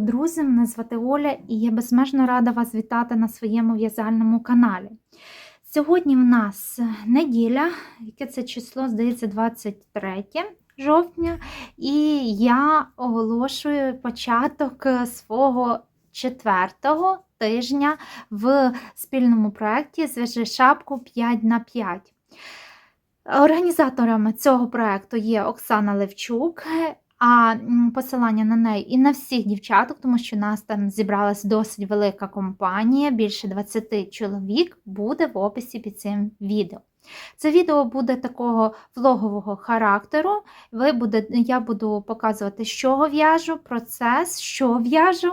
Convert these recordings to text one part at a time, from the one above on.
ранок, друзі! Мене звати Оля і я безмежно рада вас вітати на своєму в'язальному каналі. Сьогодні в нас неділя, яке це число, здається, 23 жовтня, і я оголошую початок свого четвертого тижня в спільному проєкті Зв'яжи шапку 5 на 5. Організаторами цього проєкту є Оксана Левчук, а посилання на неї і на всіх дівчаток, тому що нас там зібралась досить велика компанія, більше 20 чоловік, буде в описі під цим відео. Це відео буде такого влогового характеру. Ви буде, я буду показувати, чого в'яжу, процес, що в'яжу,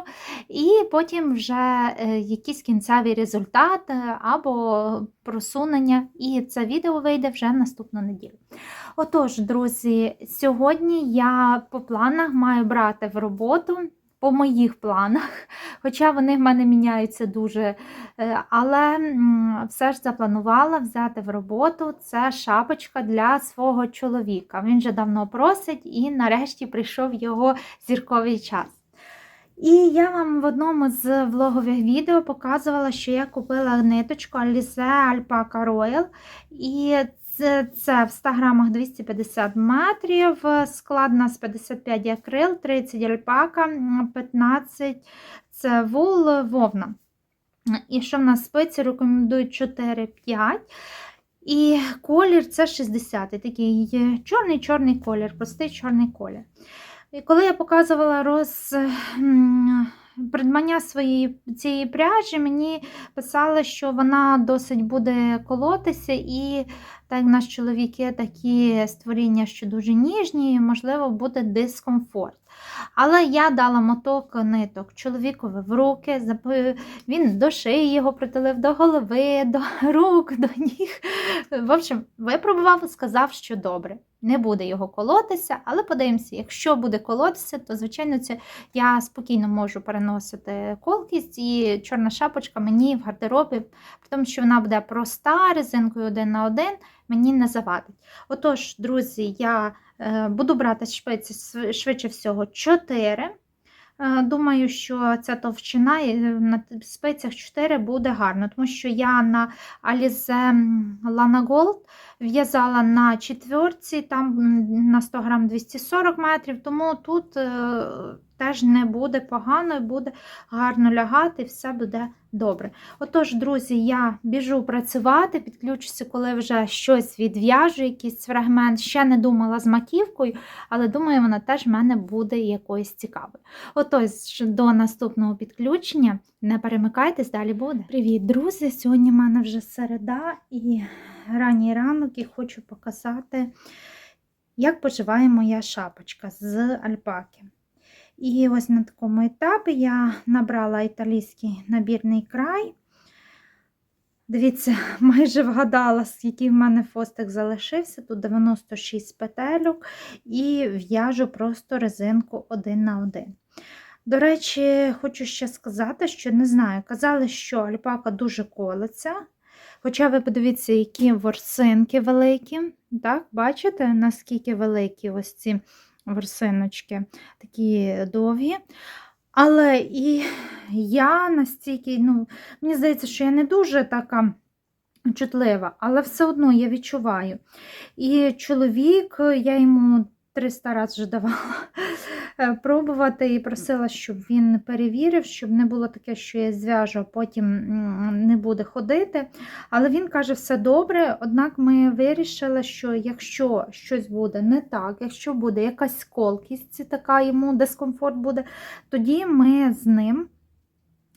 і потім вже е, якийсь кінцевий результат е, або просунення. І це відео вийде вже наступну неділю. Отож, друзі, сьогодні я по планах маю брати в роботу. По моїх планах, хоча вони в мене міняються дуже, е, але все ж запланувала взяти в роботу це шапочка для свого чоловіка. Він вже давно просить, і нарешті прийшов його зірковий час. І я вам в одному з влогових відео показувала, що я купила ниточку Alize Alpaca Royal. І це, в 100 грамах 250 метрів, склад у нас 55 акрил, 30 альпака, 15 це вул вовна. І що в нас спиці рекомендують 4-5. І колір це 60 такий чорний-чорний колір, простий чорний колір. І коли я показувала роз придбання своєї цієї пряжі, мені писали, що вона досить буде колотися, і так як в нас чоловіки такі створіння, що дуже ніжні, і, можливо, буде дискомфорт. Але я дала моток ниток чоловікові в руки, він до шиї його притулив, до голови, до рук, до ніг. В общем, випробував, сказав, що добре. Не буде його колотися, але подивимося, якщо буде колотися, то, звичайно, це я спокійно можу переносити колкість, і чорна шапочка мені в гардеробі, тому що вона буде проста, резинкою один на один, мені не завадить. Отож, друзі, я е, буду брати шпиці швидше всього 4. Е, думаю, що ця товщина на спицях 4 буде гарно, тому що я на Alize Lana Gold в'язала на четверці, там на 100 грам 240 метрів, тому тут е, теж не буде погано, буде гарно лягати, все буде добре. Отож, друзі, я біжу працювати, підключуся, коли вже щось відв'яжу, якийсь фрагмент. Ще не думала з маківкою, але думаю, вона теж в мене буде якоюсь цікавою. Отож, до наступного підключення. Не перемикайтесь, далі буде. Привіт, друзі! Сьогодні в мене вже середа і ранній ранок і хочу показати, як поживає моя шапочка з альпаки. І ось на такому етапі я набрала італійський набірний край. Дивіться, майже вгадала, який в мене фостик залишився. Тут 96 петельок, і в'яжу просто резинку один на один. До речі, хочу ще сказати, що не знаю, казали, що альпака дуже колиться. Хоча ви подивіться, які ворсинки великі. Так, Бачите, наскільки великі ось ці ворсиночки, такі довгі. Але і я настільки, ну, мені здається, що я не дуже така чутлива, але все одно я відчуваю. І чоловік, я йому 300 разів вже давала Е, пробувати і просила, щоб він перевірив, щоб не було таке, що я зв'яжу, а потім не буде ходити. Але він каже, все добре. Однак ми вирішили, що якщо щось буде не так, якщо буде якась колкість, така йому дискомфорт буде, тоді ми з ним.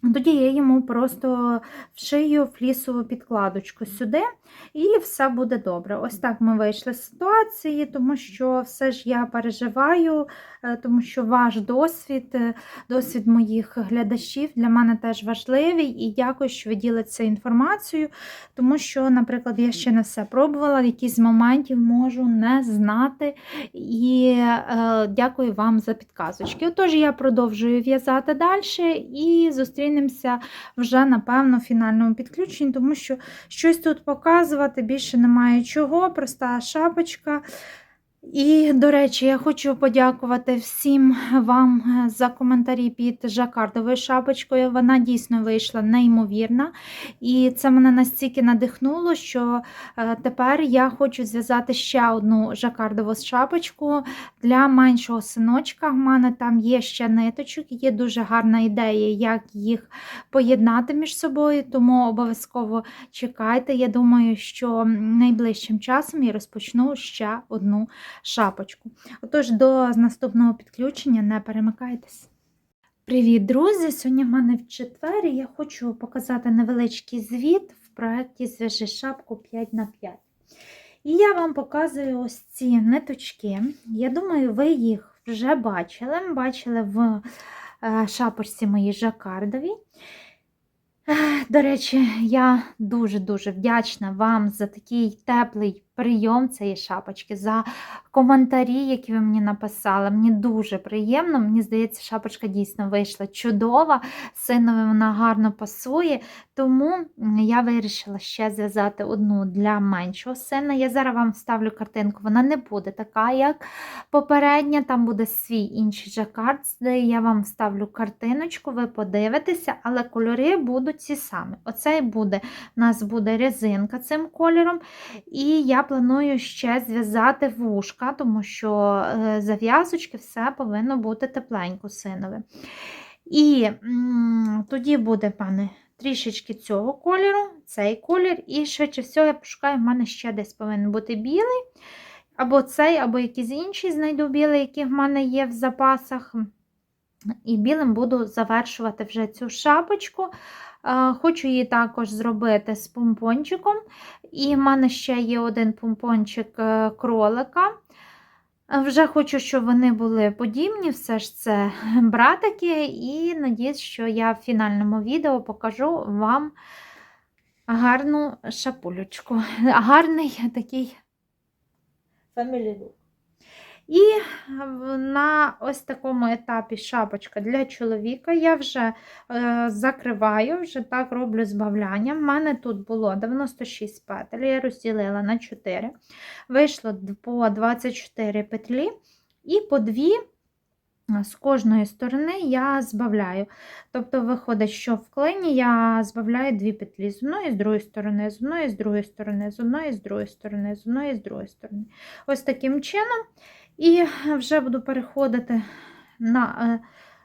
Тоді я йому просто вшию флісову підкладочку сюди, і все буде добре. Ось так ми вийшли з ситуації, тому що все ж я переживаю, е, тому що ваш досвід, е, досвід моїх глядачів для мене теж важливий. І дякую, що ви ділитеся інформацією, тому що, наприклад, я ще не все пробувала, в якісь моментів можу не знати. І е, дякую вам за підказочки. Отож, я продовжую в'язати далі і зустрінемося вже, напевно, в фінальному підключенні, тому що щось тут показувати більше немає чого, проста шапочка. І, до речі, я хочу подякувати всім вам за коментарі під жакардовою шапочкою. Вона дійсно вийшла неймовірна. І це мене настільки надихнуло, що е, тепер я хочу зв'язати ще одну жакардову шапочку для меншого синочка. У мене там є ще ниточок, є дуже гарна ідея, як їх поєднати між собою, тому обов'язково чекайте. Я думаю, що найближчим часом я розпочну ще одну шапочку. Отож, до наступного підключення не перемикайтесь. Привіт, друзі! Сьогодні в мене в четвер і я хочу показати невеличкий звіт в проєкті Зв'яжи шапку 5 на 5 І я вам показую ось ці ниточки. Я думаю, ви їх вже бачили. Бачили в е, шапочці моїй жакардовій. Е, До речі, я дуже-дуже вдячна вам за такий теплий прийом цієї шапочки, за коментарі, які ви мені написали. Мені дуже приємно. Мені здається, шапочка дійсно вийшла чудова, синові вона гарно пасує. Тому я вирішила ще зв'язати одну для меншого сина. Я зараз вам вставлю картинку, вона не буде така, як попередня. Там буде свій інший жакард, де я вам вставлю картиночку, ви подивитеся, але кольори будуть ці самі. Оцей буде, у нас буде резинка цим кольором. І я планую ще зв'язати вушка, тому що е, зав'язочки все повинно бути тепленько синові. І тоді буде, пане, трішечки цього кольору, цей колір, і швидше всього, я пошукаю, в мене ще десь повинен бути білий. Або цей, або якийсь інший знайду білий, який в мене є в запасах. І білим буду завершувати вже цю шапочку. Хочу її також зробити з помпончиком. І в мене ще є один помпончик е, кролика. Вже хочу, щоб вони були подібні, все ж це братики, і надіюсь, що я в фінальному відео покажу вам гарну шапулечку. Гарний такий family look. І на ось такому етапі шапочка для чоловіка я вже е, закриваю, вже так роблю збавляння. У мене тут було 96 петель, я розділила на 4. Вийшло по 24 петлі, і по 2 з кожної сторони я збавляю. Тобто, виходить, що в клині я збавляю дві петлі з одної, з другої сторони, з одної, з другої сторони, з одної, з другої сторони, з одної, з другої сторони. Ось таким чином. І вже буду переходити на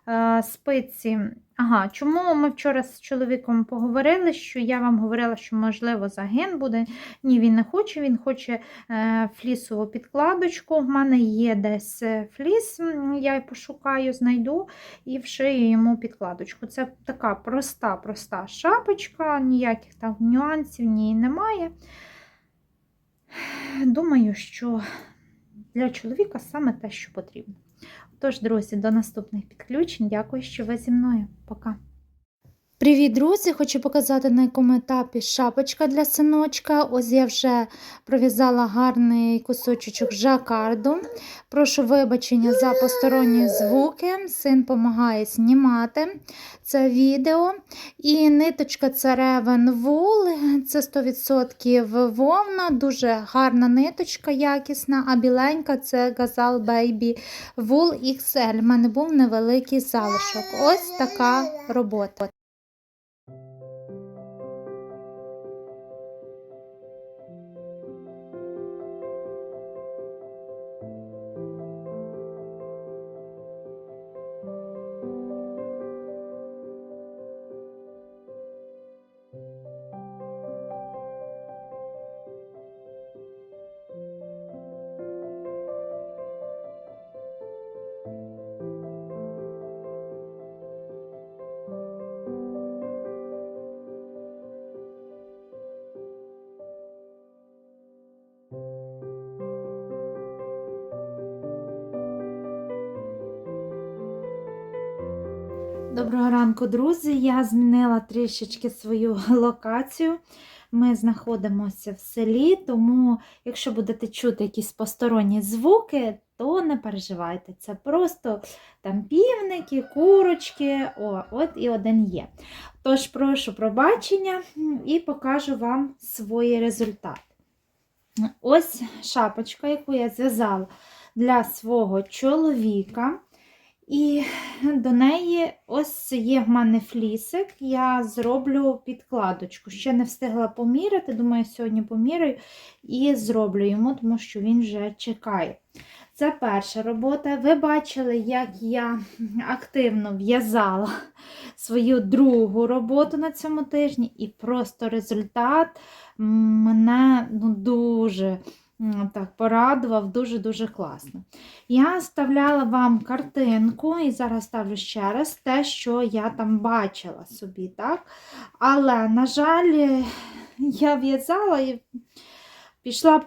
е, е, спиці. Ага, чому ми вчора з чоловіком поговорили, що я вам говорила, що, можливо, загин буде. Ні, він не хоче, він хоче е, флісову підкладочку. У мене є десь фліс, я пошукаю, знайду і вшию йому підкладочку. Це така проста, проста шапочка, ніяких там нюансів в ній немає. Думаю, що для чоловіка саме те, що потрібно. Тож, друзі, до наступних підключень. Дякую, що ви зі мною. Пока. Привіт, друзі! Хочу показати, на якому етапі шапочка для синочка. Ось я вже пров'язала гарний кусочок жакарду. Прошу вибачення за посторонні звуки. Син допомагає знімати це відео. І ниточка це Raven Wool, це 100% вовна, дуже гарна ниточка, якісна, а біленька це Gazal Baby Wool XL. У мене був невеликий залишок. Ось така робота. Доброго ранку, друзі! Я змінила трішечки свою локацію. Ми знаходимося в селі, тому, якщо будете чути якісь посторонні звуки, то не переживайте. Це просто там півники, курочки, о, от і один є. Тож, прошу пробачення і покажу вам свій результат. Ось шапочка, яку я зв'язала для свого чоловіка. І до неї ось є в мене флісик, я зроблю підкладочку. Ще не встигла поміряти, думаю, сьогодні поміряю і зроблю йому, тому що він вже чекає. Це перша робота. Ви бачили, як я активно в'язала свою другу роботу на цьому тижні, і просто результат мене ну, дуже так, порадував, дуже-дуже класно. Я вставляла вам картинку, і зараз ставлю ще раз те, що я там бачила собі. так? Але, на жаль, я в'язала і пішла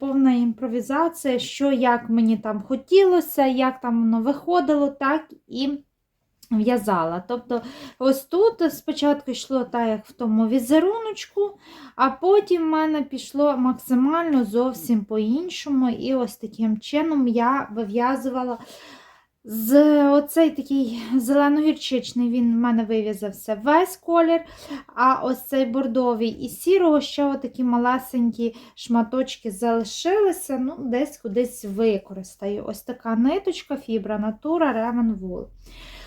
повна імпровізація, що як мені там хотілося, як там воно виходило, так і в'язала. Тобто, ось тут спочатку йшло так, як в тому візеруночку, а потім в мене пішло максимально зовсім по-іншому. І ось таким чином я вив'язувала. З оцей такий зелено-гірчичний, він в мене вив'язався весь колір, а ось цей бордовий і сірого ще отакі малесенькі шматочки залишилися, ну, десь кудись використаю. Ось така ниточка, фібра натура, Raven Wool.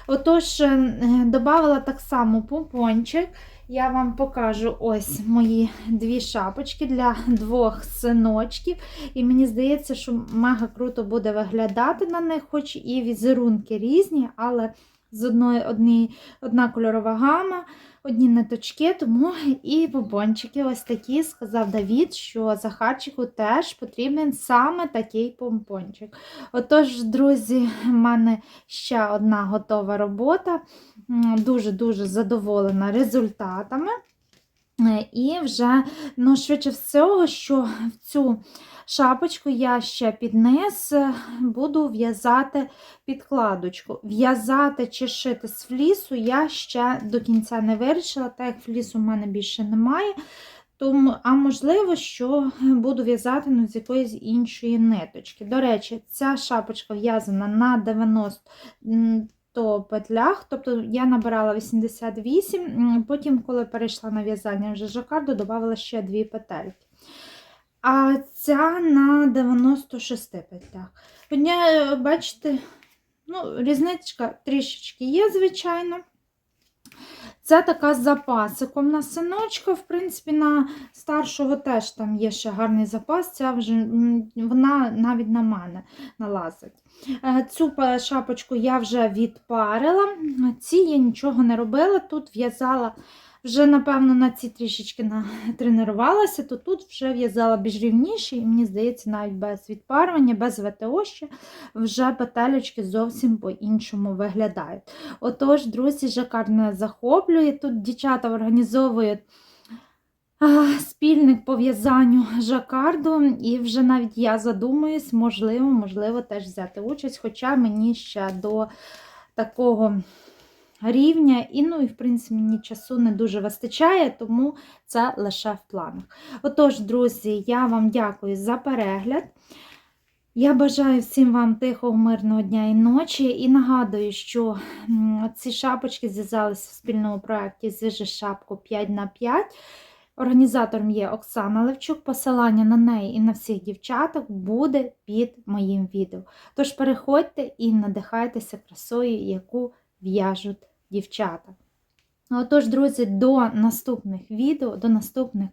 Отож, додавала додала так само помпончик. Я вам покажу ось мої дві шапочки для двох синочків. І мені здається, що мега круто буде виглядати на них, хоч і візерунки різні, але з одної одні, одна кольорова гама, одні ниточки, тому і помпончики ось такі, сказав Давід, що Захарчику теж потрібен саме такий помпончик. Отож, друзі, в мене ще одна готова робота. Дуже-дуже задоволена результатами. Е, І вже, ну, швидше всього, що в цю шапочку я ще під низ е, буду в'язати підкладочку. В'язати чи шити з флісу я ще до кінця не вирішила, так як флісу в мене більше немає. Тому, а можливо, що буду в'язати ну, з якоїсь іншої ниточки. До речі, ця шапочка в'язана на 90 м, то петлях, тобто я набирала 88, потім, коли перейшла на в'язання вже жакарду, додавала ще 2 петельки. А ця на 96 петлях. Одня, е, бачите, ну, різничка трішечки є, звичайно. Це така з запасиком на синочка, в принципі, на старшого теж там є ще гарний запас, ця вже вона навіть на мене налазить. Е, Цю шапочку я вже відпарила, ці я нічого не робила. Тут в'язала вже, напевно, на ці трішечки натренувалася, то тут вже в'язала більш рівніше, і мені здається, навіть без відпарювання, без ВТО ще вже петелечки зовсім по-іншому виглядають. Отож, друзі, жакард мене захоплює. Тут дівчата організовують спільник по в'язанню жакарду, і вже навіть я задумуюсь, можливо, можливо, теж взяти участь, хоча мені ще до такого рівня, і, ну, і, в принципі, мені часу не дуже вистачає, тому це лише в планах. Отож, друзі, я вам дякую за перегляд. Я бажаю всім вам тихого, мирного дня і ночі. І нагадую, що ці шапочки зв'язалися в спільному проєкті Зв'яжи шапку 5 на 5 Організатором є Оксана Левчук. Посилання на неї і на всіх дівчаток буде під моїм відео. Тож переходьте і надихайтеся красою, яку в'яжуть дівчата. Ну, отож, друзі, до наступних відео, до наступних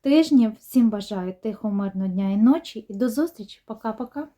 тижнів. Всім бажаю тихо, мирного дня і ночі і до зустрічі. Пока-пока.